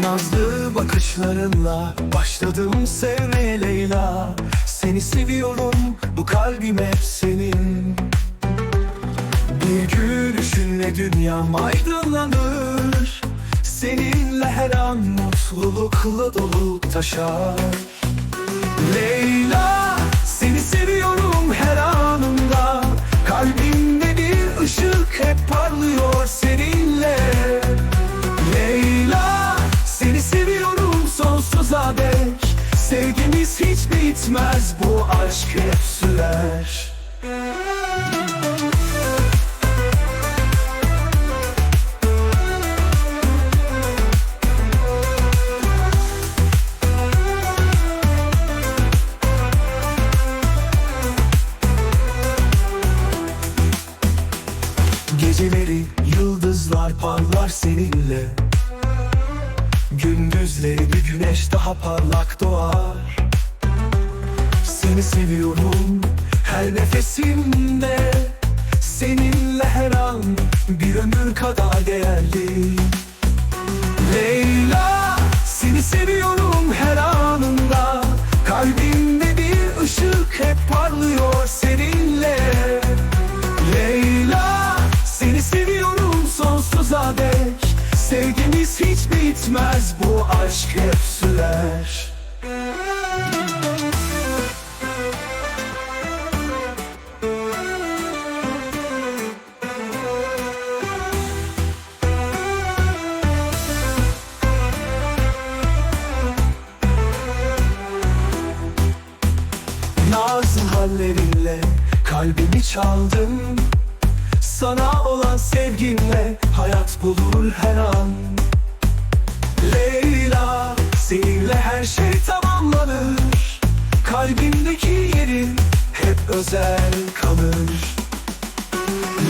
Nazlı bakışlarınla başladım sevmeye Leyla. Seni seviyorum bu kalbim hep senin. Bir gülüşünle dünyam aydınlanır. Seninle her an mutlulukla dolu taşar Sevgimiz hiç bitmez bu aşk hep sürer. Geceleri yıldızlar parlar seninle Gündüzleri bir güneş daha parlak doğar. Seni seviyorum her nefesimde. Seninle her an bir ömür kadar değerli. Leyla seni seviyorum her anında. Kalbimde bir ışık hep parlıyor seninle. Leyla seni seviyorum sonsuza dek Sevgimiz hiç bitmez bu aşk hep sürer. Nazlı hallerinle kalbimi çaldın Sana olan sevginle hayat bulur her an. Leyla seninle her şey tamamlanır. Kalbimdeki yerin hep özel kalır.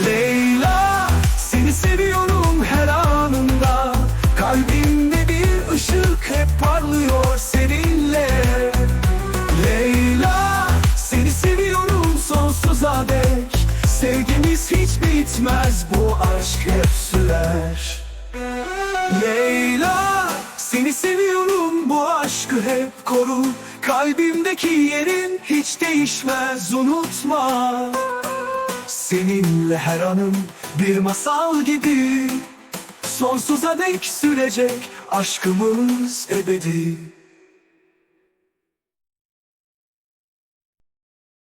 Leyla seni seviyorum her anında. Kalbimde bir ışık hep parlıyor seninle. Leyla seni seviyorum sonsuza dek. Hiç bitmez bu aşk hep sürer. Leyla seni seviyorum bu aşkı hep koru. Kalbimdeki yerin hiç değişmez unutma. Seninle her anım bir masal gibi. Sonsuza dek sürecek aşkımız ebedi